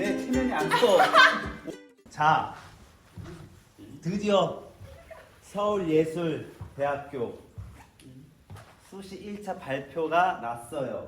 내 체면이 안 써. 자, 드디어 서울예술대학교 수시 1차 발표가 났어요.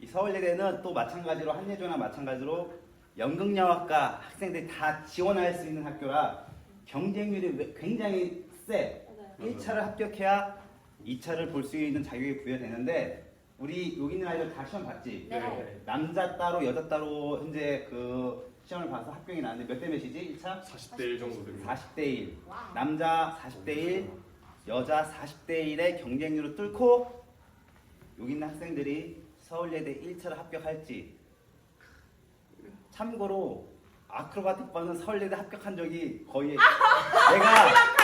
이 서울예대는 또 마찬가지로 한예조나 마찬가지로 연극영화과 학생들이 다 지원할 수 있는 학교라 경쟁률이 왜- 굉장히 세. 1차를 합격해야 2차를 볼 수 있는 자격이 부여되는데 우리 여기 있는 아이들 다 시험 봤지? 네. 남자 따로 여자 따로 현재 그 시험을 봐서 합격이 나왔는데 몇 대 몇이지? 1차? 40대 1 정도 됩니다. 40대 1. 와우. 남자 40대 1, 여자 40대 1의 경쟁률을 뚫고 여기 있는 학생들이 서울예대 1차를 합격할지 참고로 아크로바틱 반은 서울예대 합격한 적이 거의 내가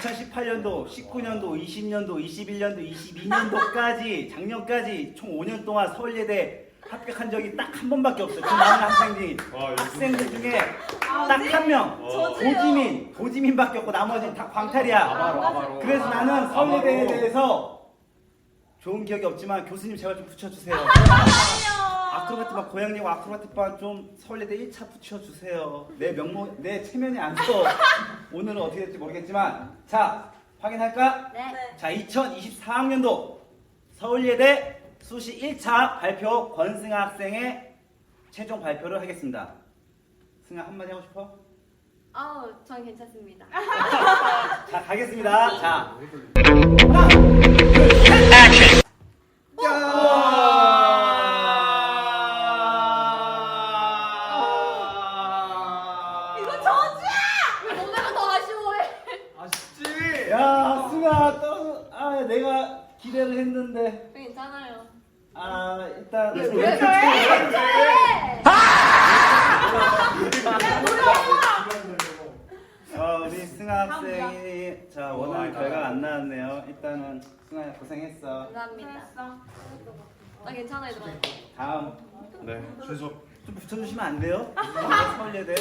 2018년도, 19년도, 20년도, 21년도, 22년도까지 작년까지 총 5년 동안 서울예대 합격한 적이 딱 한 번밖에 없어요. 그 많은 학생들이 와, 학생들 중에 딱 한명 어. 고지민, 고지민밖에 없고 나머지는 다 광탈이야. 아바로 아바로. 그래서 나는 서울예대에. 대해서 좋은 기억이 없지만 교수님 제발 좀 붙여주세요. 아 크로바틱반 고양이고 아크로바틱반 좀 서울예대 1차 붙여주세요. 내 명모, 내 체면이 안 써. 오늘은 어떻게 될지 모르겠지만 자 확인할까? 네. 자 2024학년도 서울예대 수시 1차 발표 권승아 학생의 최종 발표를 하겠습니다. 승아 한마디 하고 싶어? 아우, 전 괜찮습니다. 자 가겠습니다. 자 하나 둘 셋 일단 왜? 왜 저래? 어, 우리 승아 학생이 자 원하는 결과가 안 나왔네요. 일단은 승아야 고생했어. 감사합니다. 나 괜찮아, 얘들아. 다음 네. 준석. 좀 붙여주시면 안 돼요? 서울예대.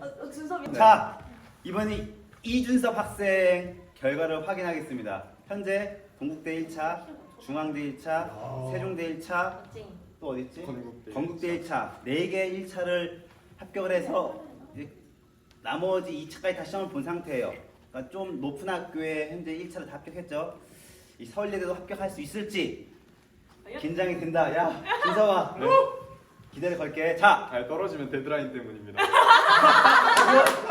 어, 준섭이. 자 이번에 이준섭 학생 결과를 확인하겠습니다. 현재 동국대 1차, 중앙대 1차, 아. 세종대 1차, 찡. 또 어디 있지? 건국대 건국대 1차 4개 1차를 합격을 해서 이제 나머지 2차까지 다 시험을 본 상태예요. 그러니까 좀 높은 학교에 현재 1차를 다 합격했죠. 이 서울예대도 합격할 수 있을지 긴장이 된다. 야, 준서와 네. 기대를 걸게. 자, 잘 떨어지면 데드라인 때문입니다.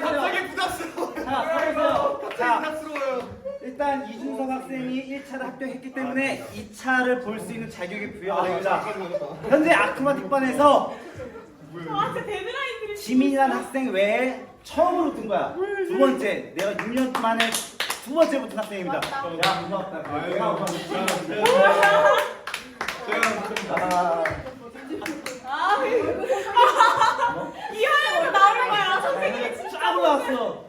갑자기 부담스러워. 자, 부담스러워요. 일단 이준석 학생이 1차를 합격했기 때문에 2차를 볼 수 있는 자격이 부여가 됩니다. 현재 아크로바틱반에서 지민이라는 학생 외에 처음으로 뜬 거야. 두 번째, 내가 6년 만에 두 번째 붙은 학생입니다. 야. 내가 고맙다. 아, 이하영으로 나오는 거야, 선생님이. 쫙 올라왔어.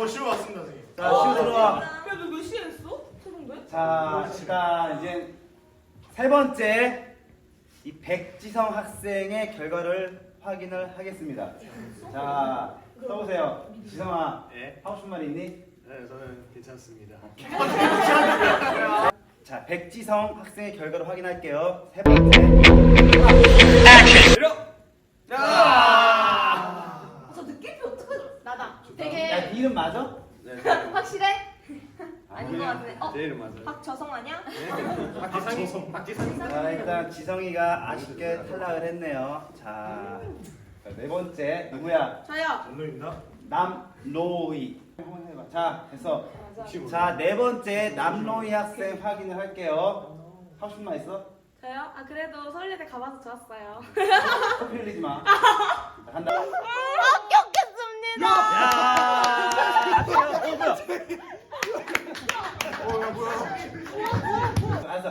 어, 쉬워 왔습니다, 선생님. 자, 쉬어 들어와. 야너몇 시에 했어? 최종대? 자, 시간 이제 세 번째 이 백지성 학생의 결과를 확인을 하겠습니다. 자, 써보세요. 지성아, 네. 하고 싶은 말 있니? 네, 저는 괜찮습니다. 자, 백지성 학생의 결과를 확인할게요. 세 번째. 내려. 야! 저 느낌이 어떡하지? 나다. 야, 되게 네 이름 맞아? 확실해? 아, 아닌 것 같아. 어, 제 이름 맞아요. 박저성 아니야? 박지상이 박지상이. 자 일단 지성이가 아쉽게 탈락을 했네요. 자, 네 번째 누구야? 저요. 전로 있나? 남로이. 한번 해봐. 자, 됐어. 자, 네 번째 남로이 학생 확인을 할게요. 하고 싶은 말 있어? 저요? 아 그래도 서울예대 가봐서 좋았어요. 커피 흘리지 마. 자, 간다. 합격했습니다. 야! 어, 뭐야? 어, 야, 뭐야? 알았어.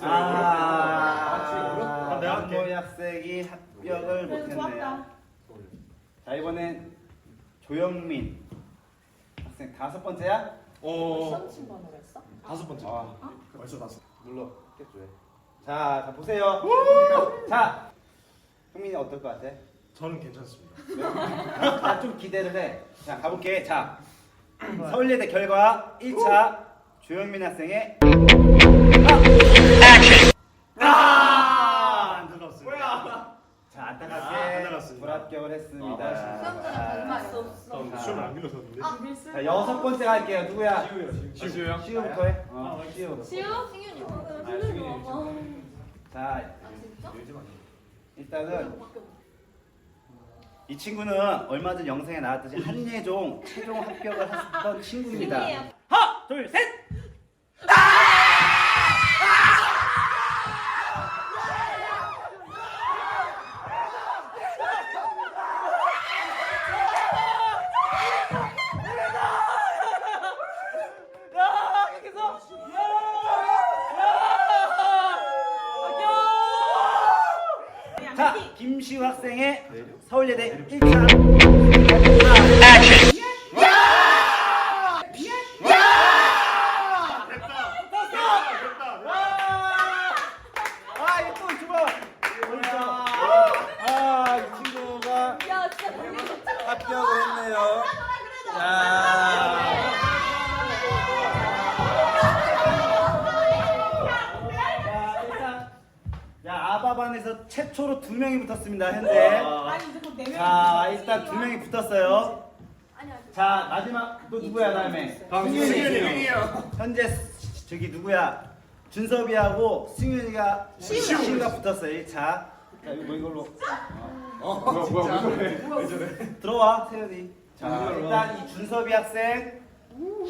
아! 아, 내가 할게. 남로이 학생이 합격을 그래도 못했네요. 좋았다. 자, 이번엔 조영민 학생 다섯 번째야? 어. 시험 친 번호가 있어? 다섯 번째. 아. 벌써 다섯. 눌러 깼줘요. 자, 자 보세요. 자, 형민이 어떨 것 같아? 저는 괜찮습니다. 나 좀 기대를 해. 자, 가볼게. 자, 서울예대 결과 1차 조영민 학생의 아! 안 들었어요. 자, 아, 나갔습니다. 불합격을 했습니다. 아, 시험장에 자, 수 없어. 저 시험 안. 아 밀스. 자, 여섯 번째 갈게요. 누구야? 지우요. 형. 시우부터 해. 어, 시우. 시우? 승윤이. 어, 아, 어. 자, 아 진짜? 일단은 이 친구는 얼마 전 영상에 나왔듯이 한예종 최종 합격을 했던 친구입니다. 승윤이에요. 하나, 둘, 셋. 서 최초로 두 명이 붙었습니다. 현재. 아니 이제 곧네 명이. 자, 일단 두 명이 붙었어요. 자, 마지막 또 누구야, 다음에? 승윤이 현재 스- 저기 누구야? 준섭이하고 승윤이가 시우가 붙었어요. 1차. 자, 이거 뭐 이걸로 뭐야 뭐야 뭐야 왜 저래? 들어와, 세연이. 자. 일단 이 준섭이 학생,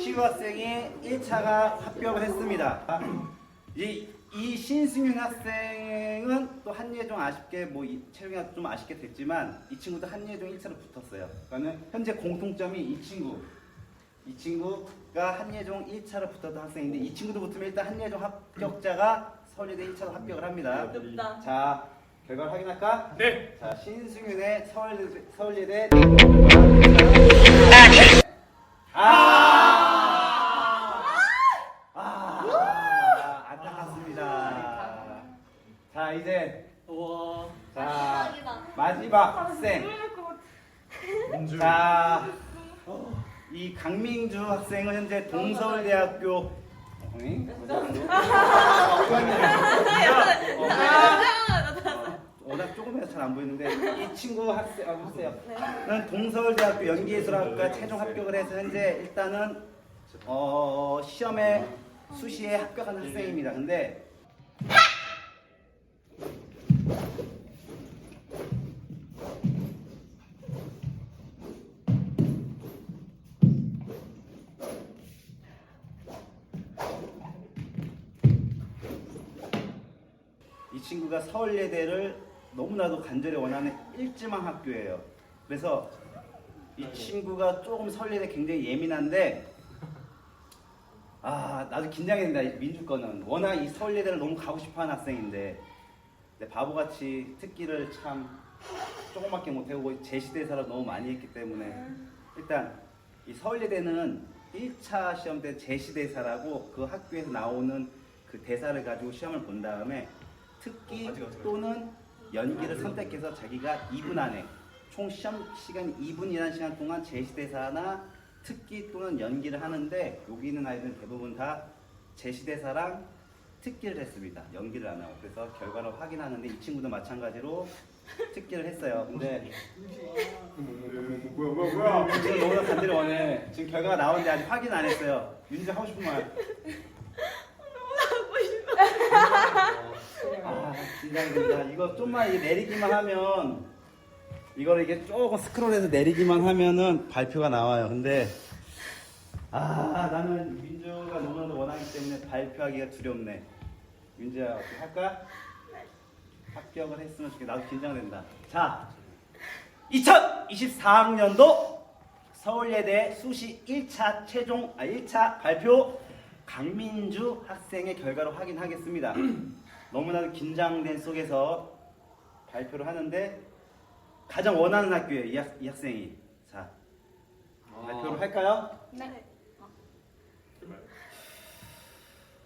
시우 학생이 1차가 합격을 했습니다. 이, 이 신승윤 학생은 또 한예종 아쉽게 뭐 이- 체력이 좀 아쉽게 됐지만 이 친구도 한예종 1차로 붙었어요. 그러니까 현재 공통점이 이 친구. 이 친구가 한예종 1차로 붙었던 학생인데 이 친구도 붙으면 일단 한예종 합격자가 서울예대 1차로 합격을 합니다. 높다. 자, 결과를 확인할까? 네. 자, 신승윤의 서울예대, 서울예대 아! 아! 안타깝습니다. 자, 이제 자, 마지막 학생. 자, 이 강민주 학생은 현재 동서울대학교 어이? 워낙 조금 해서 잘 안 보이는데 이 친구 학생 아. 는 동서울대학교 연기예술학과 최종 합격을 해서 현재 일단은 어, 시험에 수시에 합격한 학생입니다. 근데 이 친구가 서울예대를 너무나도 간절히 원하는 일지망 학교예요. 그래서 이 친구가 조금 서울예대 굉장히 예민한데 아 나도 긴장이 된다. 이 민주 거는 워낙 이 서울예대를 너무 가고 싶어하는 학생인데. 바보같이 특기를 참 조금밖에 못하고 제 시대사를 너무 많이 했기 때문에 일단 이 서울예대는 1차 시험 때 제시대사라고 그 학교에서 나오는 그 대사를 가지고 시험을 본 다음에 특기 어. 또는 연기를 선택해서 자기가 2분 안에 총 시험 시간 2분이라는 시간 동안 제시대사나 특기 또는 연기를 하는데 여기 있는 아이들은 대부분 다 제시대사랑 특기를 했습니다. 연기를 안 하고 그래서 결과를 확인하는데 이 친구도 마찬가지로 특기를 했어요. 근데 뭐야 뭐야 뭐야 지금 너무나 반대를 원해. 지금 결과가 나오는데 아직 확인 안 했어요. 윤지 하고 싶은 말. 긴장된다. 이거 좀만 이 내리기만 하면 이거를 이게 조금 스크롤해서 내리기만 하면은 발표가 나와요. 근데 아, 나는 민주가 너무나도 원하기 때문에 발표하기가 두렵네. 윤지야, 어떻게 할까? 합격을 했으면 좋겠다. 나도 긴장된다. 자, 2024학년도 서울예대 수시 1차 최종 아 1차 발표 강민주 학생의 결과를 확인하겠습니다. 너무나도 긴장된 속에서 발표를 하는데 가장 원하는 학교예요. 이, 학, 이 학생이. 자, 발표를 할까요? 네.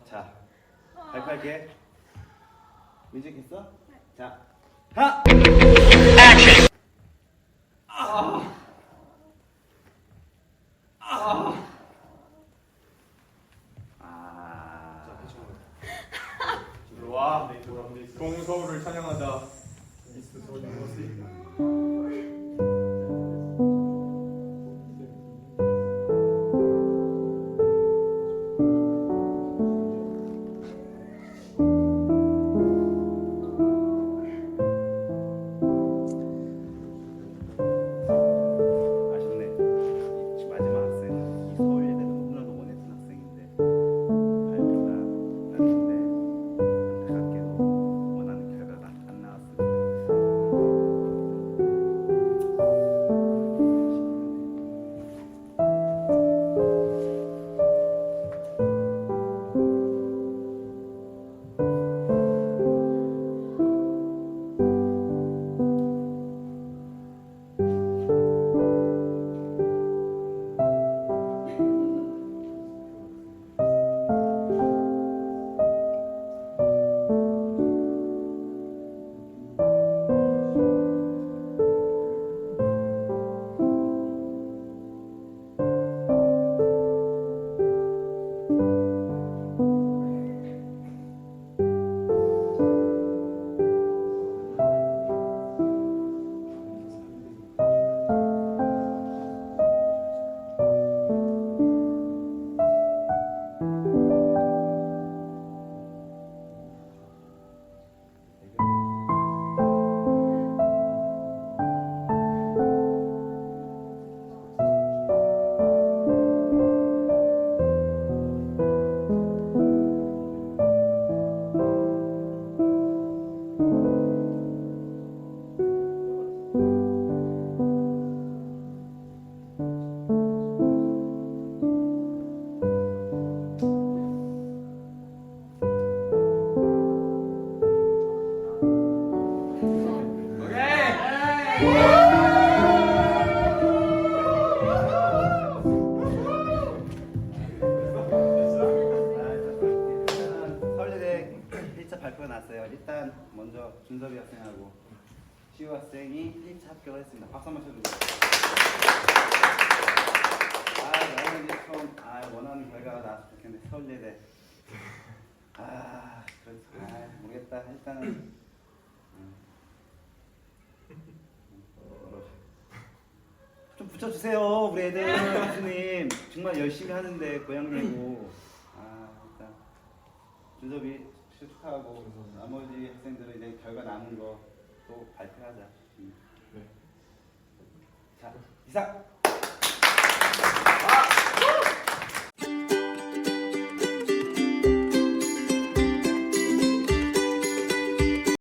자, 발표할게. 민지 했어? 자, 하나. 아. 준섭이 학생하고 시우 학생이 1차 합격을 했습니다. 박수 한번 쳐주세요. 아, 나는 이제 좀 아, 원하는 결과가 나왔으면 좋겠는데 서울예대. 아, 그래서 아, 모르겠다. 일단은 음. 좀 붙여주세요, 우리 애들 교수님. 정말 열심히 하는데 고향 내고. 아, 일단 준섭이 축하하고 나머지 학생들은 이제 결과 남은 거 또 발표하자. 음. 네. 자, 이상